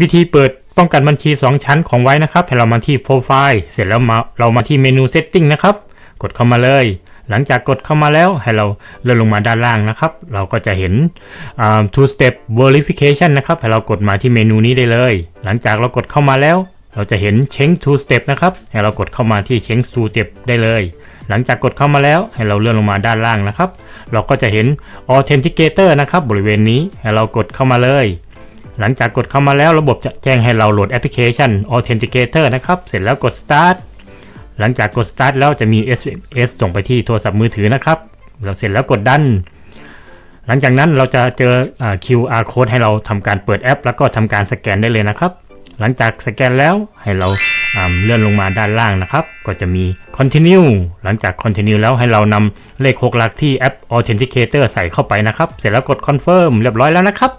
วิธีเปิดป้องกันบัญชี 2 ชั้นของไว้นะครับ ให้เรามาที่โปรไฟล์เสร็จแล้วมาเรามาที่เมนู Setting นะครับ กดเข้ามาเลย หลังจากกดเข้ามาแล้วให้เราเลื่อนลงมาด้านล่างนะครับ เราก็จะเห็น two step verification นะครับให้เรากดมาที่เมนูนี้ได้เลย หลังจากเรากดเข้ามาแล้ว เราจะเห็น change two step นะครับให้เรากดเข้ามาที่ change two step ได้เลย หลังจากกดเข้ามาแล้วให้เราเลื่อนลงมาด้านล่างนะครับ เราก็จะเห็น authenticator นะครับบริเวณนี้ให้เรากดเข้ามาเลย หลังจากกดเข้ามาแล้วระบบจะแจ้งให้เราโหลดแอปพลิเคชัน Authenticator นะครับ เสร็จแล้วกด Start หลังจากกด Start แล้วจะมี SMS ส่งไปที่โทรศัพท์มือถือนะครับเราเสร็จแล้วกดดัน หลังจากนั้นเราจะเจออ QR code ให้เราทำการเปิดแอป แล้วก็ทำการสแกนได้เลยนะครับ หลังจากสแกนแล้วให้เราเลื่อนลงมาด้านล่างนะครับ ก็จะมี continue หลังจาก continue แล้วให้เรานำเลข6หลักที่แอป Authenticator ใส่เข้าไปนะครับ เสร็จแล้วกด confirm เรียบร้อยแล้วนะครับ